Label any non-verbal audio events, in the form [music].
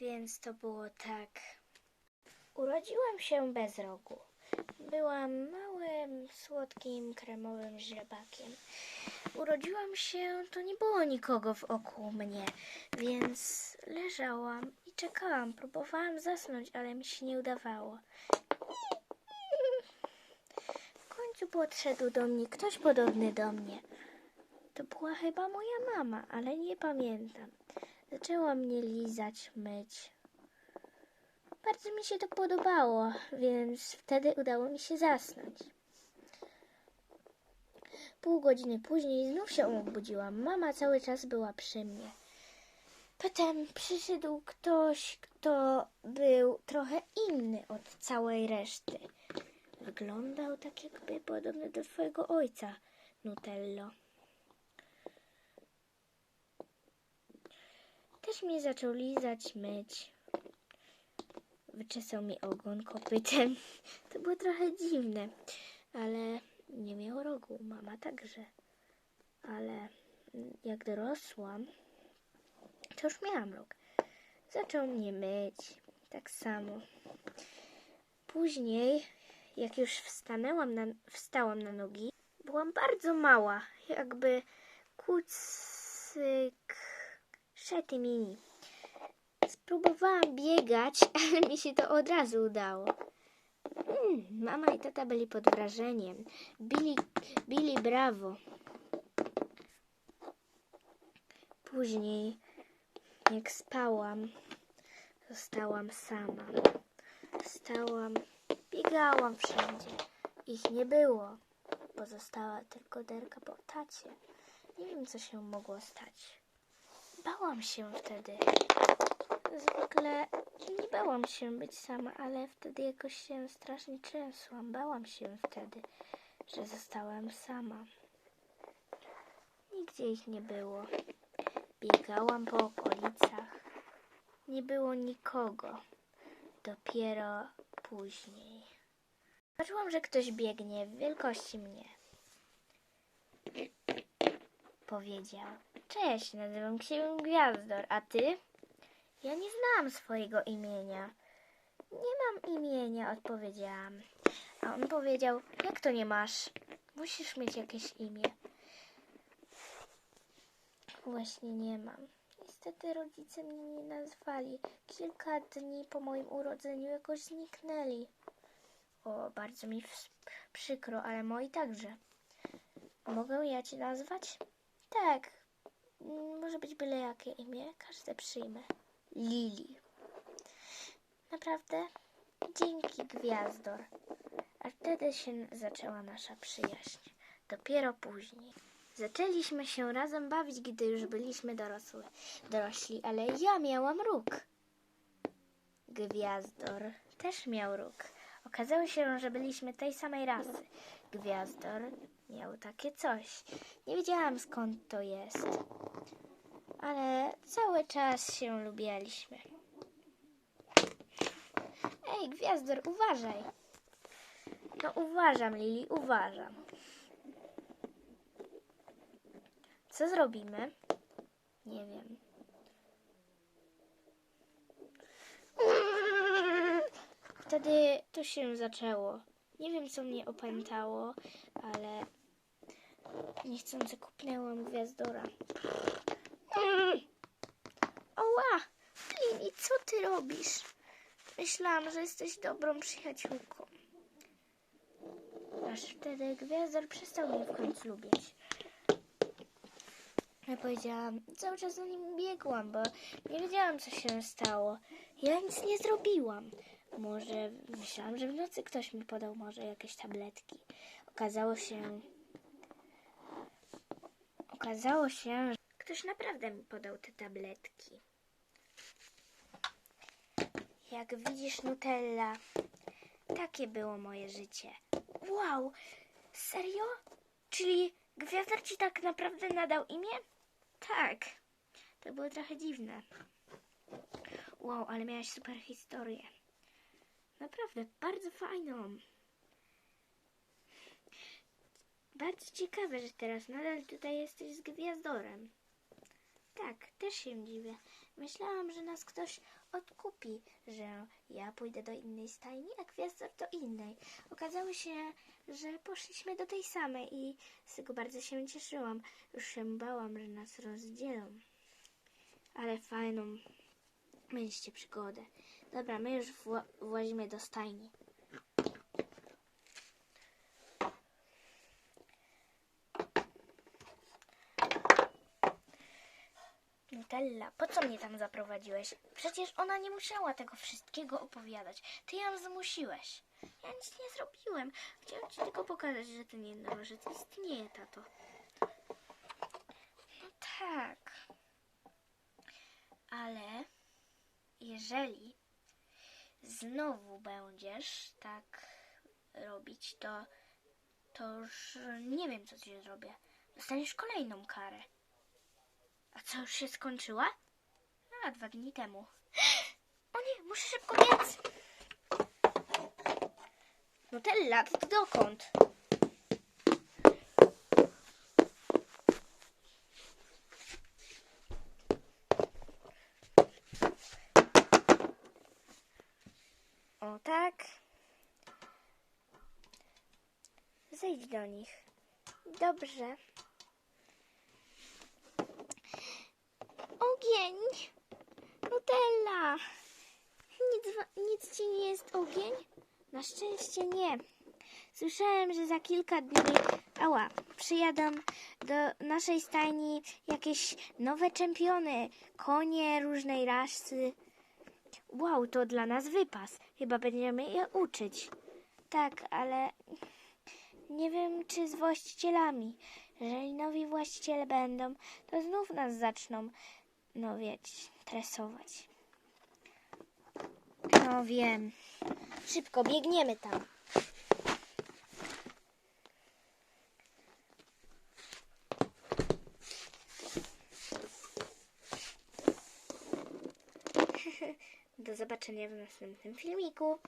Więc to było tak. Urodziłam się bez rogu. Byłam małym, słodkim, kremowym źrebakiem. Urodziłam się, to nie było nikogo wokół mnie, więc leżałam i czekałam. Próbowałam zasnąć, ale mi się nie udawało. W końcu podszedł do mnie ktoś podobny do mnie. To była chyba moja mama, ale nie pamiętam. Zaczęła mnie lizać, myć. Bardzo mi się to podobało, więc wtedy udało mi się zasnąć. Pół godziny później znów się obudziłam. Mama cały czas była przy mnie. Potem przyszedł ktoś, kto był trochę inny od całej reszty. Wyglądał tak jakby podobny do twojego ojca, Nutello. Też mnie zaczął lizać, myć. Wyczesał mi ogon kopytem. [laughs] To było trochę dziwne, ale nie miał rogu. Mama także. Ale jak dorosłam, to już miałam rok. Zaczął mnie myć. Tak samo. Później, jak już wstanęłam na, wstałam na nogi, byłam bardzo mała. Jakby kucyk szety mini. Spróbowałam biegać, [laughs] ale mi się to od razu udało. Mm, mama i tata byli pod wrażeniem. Bili, bili brawo. Później, jak spałam, zostałam sama. Stałam, biegałam wszędzie. Ich nie było. Pozostała tylko derka po tacie. Nie wiem, co się mogło stać. Bałam się wtedy. Zwykle nie bałam się być sama, ale wtedy jakoś się strasznie trzęsłam. Bałam się wtedy, że zostałam sama. Nigdzie ich nie było. Biegałam po okolicach. Nie było nikogo. Dopiero później. Zobaczyłam, że ktoś biegnie w wielkości mnie. Powiedział. Cześć, nazywam się Gwiazdor, a ty? Ja nie znam swojego imienia. Nie mam imienia, odpowiedziałam. A on powiedział, jak to nie masz? Musisz mieć jakieś imię. Właśnie nie mam. Niestety rodzice mnie nie nazwali. Kilka dni po moim urodzeniu jakoś zniknęli. O, bardzo mi przykro, ale moi także. Mogę ja ci nazwać? Tak. Mm, Może być byle jakie imię. Każde przyjmę. Lili. Naprawdę? Dzięki, Gwiazdor. A wtedy się zaczęła nasza przyjaźń. Dopiero później. Zaczęliśmy się razem bawić, gdy już byliśmy dorosłe, dorośli, ale ja miałam róg. Gwiazdor też miał róg. Okazało się, że byliśmy tej samej rasy. Gwiazdor miał takie coś. Nie wiedziałam skąd to jest, ale cały czas się lubialiśmy. Ej, Gwiazdor, uważaj! No uważam, Lili, uważam. Co zrobimy? Nie wiem. Wtedy to się zaczęło. Nie wiem, co mnie opętało, ale niechcący kupnęłam gwiazdora. Oła! Lili, co ty robisz? Myślałam, że jesteś dobrą przyjaciółką. Aż wtedy gwiazdor przestał mnie w końcu lubić. Ja powiedziałam, cały czas za nim biegłam, bo nie wiedziałam, co się stało. Ja nic nie zrobiłam. Może myślałam, że w nocy ktoś mi podał może jakieś tabletki. Okazało się. Okazało się, że ktoś naprawdę mi podał te tabletki. Jak widzisz, Nutella, takie było moje życie. Wow, serio? Czyli gwiazdor ci tak naprawdę nadał imię? Tak. To było trochę dziwne. Wow, ale miałaś super historię. Naprawdę, bardzo fajną. Bardzo ciekawe, że teraz nadal tutaj jesteś z gwiazdorem. Tak, też się dziwię. Myślałam, że nas ktoś odkupi, że ja pójdę do innej stajni, a Gwiazdor do innej. Okazało się, że poszliśmy do tej samej i z tego bardzo się cieszyłam. Już się bałam, że nas rozdzielą. Ale fajną mieliście przygodę. Dobra, my już wła- włazimy do stajni. Nutella, po co mnie tam zaprowadziłeś? Przecież ona nie musiała tego wszystkiego opowiadać. Ty ją zmusiłeś. Ja nic nie zrobiłem. Chciałem ci tylko pokazać, że ten jednorożec istnieje, tato. No tak. Ale jeżeli znowu będziesz tak robić, to, to już nie wiem, co ci zrobię. Dostaniesz kolejną karę. A co, już się skończyła? A, dwa dni temu. [gasps] O nie, muszę szybko biec. Nutella, ty dokąd? O tak. Zejdź do nich. Dobrze. Ogień! Nutella! Nic, wa- nic ci nie jest ogień? Na szczęście nie. Słyszałem, że za kilka dni, ała, przyjadą do naszej stajni jakieś nowe czempiony, konie różnej rasy. Wow, to dla nas wypas. Chyba będziemy je uczyć. Tak, ale nie wiem, czy z właścicielami. Jeżeli nowi właściciele będą, to znów nas zaczną, no wiecie, tresować. No wiem. Szybko, biegniemy tam. [laughs] Do zobaczenia w następnym filmiku.